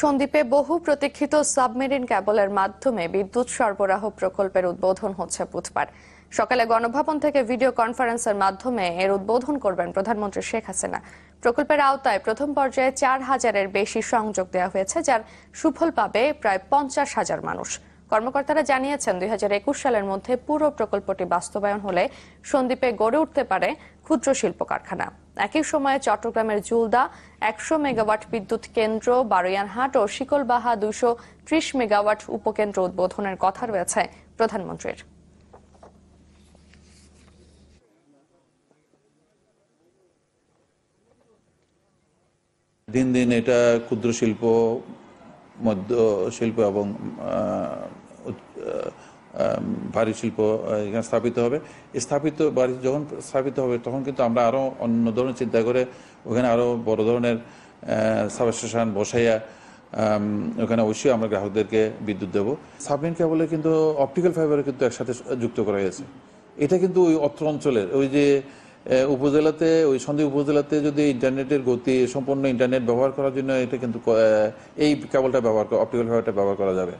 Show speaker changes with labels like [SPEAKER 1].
[SPEAKER 1] সন্দ্বীপে বহু প্রতীক্ষিত সাবমেরিন ক্যাবলের মাধ্যমে বিদ্যুৎ সরবরাহ প্রকল্পের উদ্বোধন হচ্ছে বুধবার। সকালে গণভবন থেকে ভিডিও কনফারেন্সের মাধ্যমে এর উদ্বোধন করবেন প্রধানমন্ত্রী শেখ হাসিনা। প্রকল্পের আওতায় প্রথম পর্যায়ে চার হাজারের বেশি সংযোগ দেওয়া হয়েছে, যার সুফল পাবে প্রায় পঞ্চাশ হাজার মানুষ। কর্মকর্তারা জানিয়েছেন, দুই হাজার একুশ সালের মধ্যে পুরো প্রকল্পটি বাস্তবায়ন হলে সন্দ্বীপে গড়ে উঠতে পারে ক্ষুদ্র শিল্প কারখানা একই সময়ে চট্টগ্রামের জুলদা একশো মেগাওয়াট বিদ্যুৎ কেন্দ্র, বারোয়ানহাট ও শিকলবাহা দুশো ত্রিশ মেগাওয়াট উপকেন্দ্র উদ্বোধনের কথা রয়েছে প্রধানমন্ত্রীর।
[SPEAKER 2] দিন দিন এটা ক্ষুদ্র শিল্প, মধ্য শিল্প এবং ভারী শিল্প এখানে স্থাপিত হবে। স্থাপিত, বাড়ি যখন স্থাপিত হবে, তখন কিন্তু আমরা আরও অন্য ধরনের চিন্তা করে ওখানে আরও বড় ধরনের সাবস্টেশন বসাইয়া ওখানে অবশ্যই আমরা গ্রাহকদেরকে বিদ্যুৎ দেবো। সাবমেরিন কেবলে কিন্তু অপটিক্যাল ফাইবারে কিন্তু একসাথে যুক্ত করা হয়েছে। এটা কিন্তু ওই অত্র অঞ্চলের, ওই যে উপজেলাতে, ওই সন্দ্বীপ উপজেলাতে যদি ইন্টারনেটের গতি, সম্পূর্ণ ইন্টারনেট ব্যবহার করার জন্য এটা কিন্তু এই কেবলটা ব্যবহার অপটিক্যাল ফাইবারটা ব্যবহার করা যাবে।